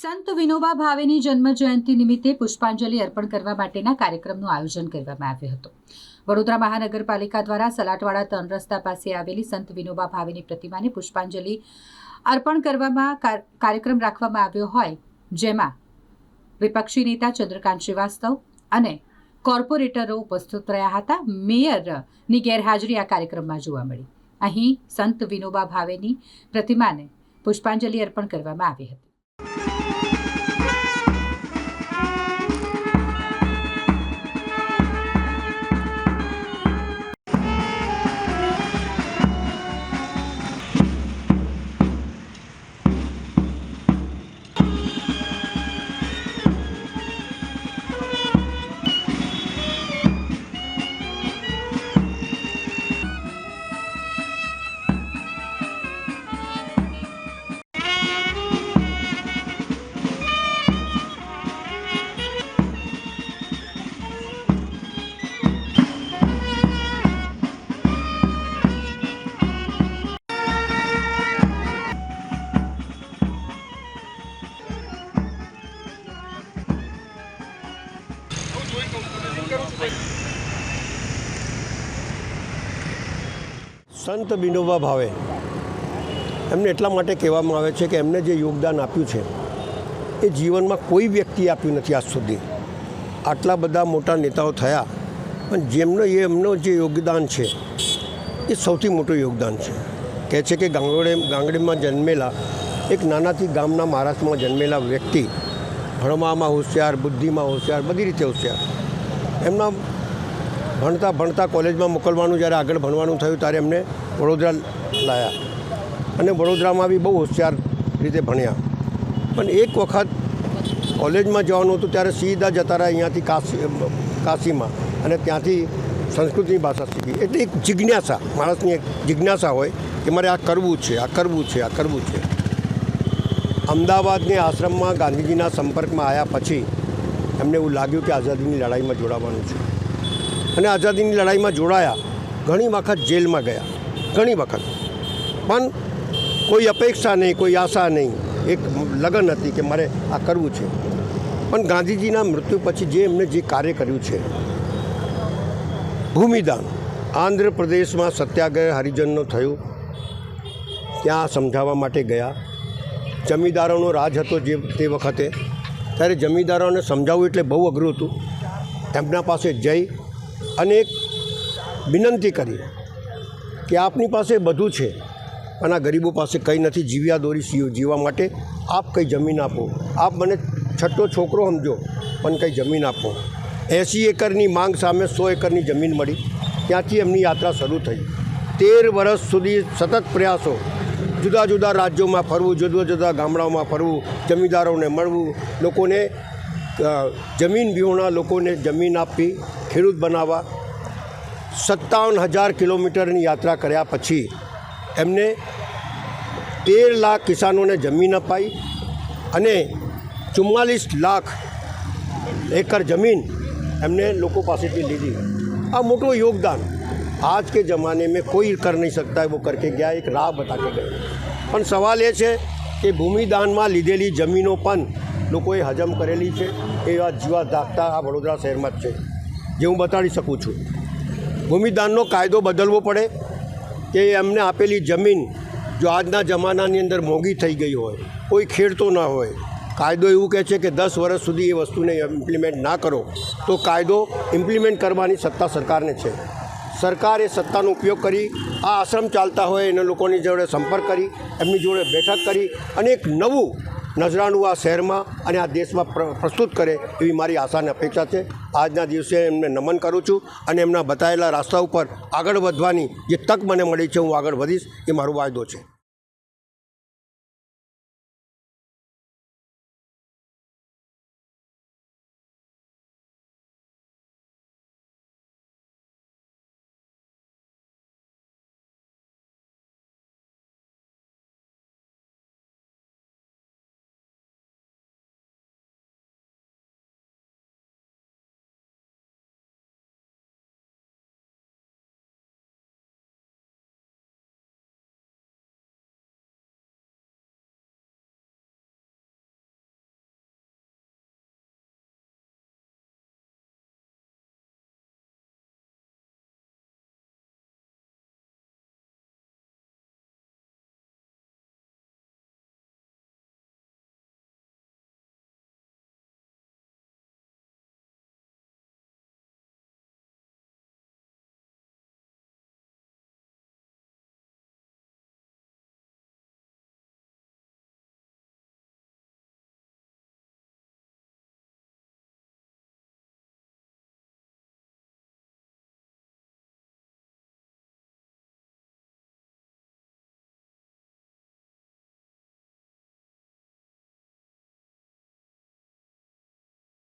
સંત વિનોબા ભાવેની જન્મ જયંતિ નિમિત્તે પુષ્પાંજલિ અર્પણ કરવા માટેના કાર્યક્રમનું આયોજન કરવામાં આવ્યું હતું. વડોદરા મહાનગરપાલિકા દ્વારા સલાટવાડા ત્રણ રસ્તા પાસે આવેલી સંત વિનોબા ભાવેની પ્રતિમાને પુષ્પાંજલિ અર્પણ કરવામાં કાર- કાર્યક્રમ રાખવામાં આવ્યો હોય, જેમાં વિપક્ષી નેતા ચંદ્રકાંત શ્રીવાસ્તવ અને કોર્પોરેટરો ઉપસ્થિત રહ્યા હતા. મેયરની ગેરહાજરી આ કાર્યક્રમમાં જોવા મળી. અહીં સંત વિનોબા ભાવેની પ્રતિમાને પુષ્પાંજલિ અર્પણ કરવામાં આવી હતી. Música સંત વિનોબા ભાવે એમને એટલા માટે કહેવામાં આવે છે કે એમને જે યોગદાન આપ્યું છે, એ જીવનમાં કોઈ વ્યક્તિએ આપ્યું નથી આજ સુધી. આટલા બધા મોટા નેતાઓ થયા, પણ જેમનો એ એમનો જે યોગદાન છે, એ સૌથી મોટું યોગદાન છે. કહે છે કે ગાંગડે, ગાંગડીમાં જન્મેલા એક નાનાથી ગામના મહારાષ્ટ્રમાં જન્મેલા વ્યક્તિ ભણવામાં હોશિયાર, બુદ્ધિમાં હોશિયાર, બધી રીતે હોશિયાર. એમના ભણતા ભણતા કોલેજમાં મોકલવાનું, જ્યારે આગળ ભણવાનું થયું, ત્યારે એમને વડોદરા લાયા. અને વડોદરામાં બી બહુ હોશિયાર રીતે ભણ્યા. પણ એક વખત કોલેજમાં જવાનું હતું, ત્યારે સીધા જતા રહ્યા અહીંયાથી કાશી, કાશીમાં. અને ત્યાંથી સંસ્કૃતની ભાષા શીખી. એટલે એક જિજ્ઞાસા, માણસની એક જિજ્ઞાસા હોય કે મારે આ કરવું છે, આ કરવું છે, આ કરવું છે. અમદાવાદની આશ્રમમાં ગાંધીજીના સંપર્કમાં આવ્યા પછી એમને એવું લાગ્યું કે આઝાદીની લડાઈમાં જોડાવાનું છે. અને આઝાદીની લડાઈમાં જોડાયા, ઘણી વખત જેલમાં ગયા, ઘણી વખત. પણ કોઈ અપેક્ષા નહીં, કોઈ આશા નહીં, એક લગન હતી કે મારે આ કરવું છે. પણ ગાંધીજીના મૃત્યુ પછી જે એમને જે કાર્ય કર્યું છે, ભૂમિદાન, આંધ્રપ્રદેશમાં સત્યાગ્રહ હરિજનનો થયું, ત્યાં સમજાવવા માટે ગયા. જમીદારોનો રાજ હતો જે તે વખતે. ત્યારે જમીનદારોને સમજાવવું એટલે બહુ અઘરું હતું. એમના પાસે જઈ અને એક વિનંતી કરી કે આપની પાસે બધું છે પણ આ ગરીબો પાસે કંઈ નથી જીવ્યા દોરી જીવવા માટે આપ કંઈ જમીન આપો. આપ મને છઠ્ઠો છોકરો સમજો, પણ કંઈ જમીન આપો. એંસી એકરની માંગ સામે સો એકરની જમીન મળી. ત્યાંથી એમની યાત્રા શરૂ થઈ. તેર વર્ષ સુધી સતત પ્રયાસો જુદા જુદા રાજ્યોમાં ફરવું, જુદા જુદા ગામડાઓમાં ફરવું, જમીનદારોને મળવું, લોકોને જમીન વિહોણા લોકોને જમીન આપી, ખેડૂત બનાવવા, સત્તાવન હજાર કિલોમીટરની યાત્રા કર્યા પછી એમને તેર લાખ કિસાનોને જમીન અપાઈ અને ચુમ્માલીસ લાખ એકર જમીન એમને લોકો પાસેથી લીધી. આ મોટું યોગદાન. आज के ज़माने में कोई कर नहीं सकता है वो करके गया एक राह बता के गए પણ સવાલ એ છે કે ભૂમિદાનમાં લીધેલી જમીનો પણ લોકોએ હજમ કરેલી છે એ વાત જીવા દાખતા આ વડોદરા શહેરમાં જ છે જે હું બતાડી શકું છું ભૂમિદાનનો કાયદો બદલવો પડે કે એમને આપેલી જમીન જો આજના જમાનાની અંદર મોંઘી થઈ ગઈ હોય કોઈ ખેડતો ના હોય કાયદો એવું કહે છે કે દસ વર્ષ સુધી એ વસ્તુને ઇમ્પ્લિમેન્ટ ના કરો તો કાયદો ઇમ્પ્લિમેન્ટ કરવાની સત્તા સરકારને છે સરકારે સત્તાનો ઉપયોગ કરી, આ આશ્રમ ચાલતા હોય એના લોકોની જોડે સંપર્ક કરી, એમની જોડે બેઠક કરી અને એક નવું નજરાનું આ શહેરમાં અને આ દેશમાં પ્ર- પ્રસ્તુત કરે એવી મારી આશા અને અપેક્ષા છે. આજના દિવસે એમને નમન કરું છું અને એમના બતાવેલા રાસ્તા ઉપર આગળ વધવાની જે તક મને મળી છે, હું આગળ વધીશ, એ મારો વાયદો છે.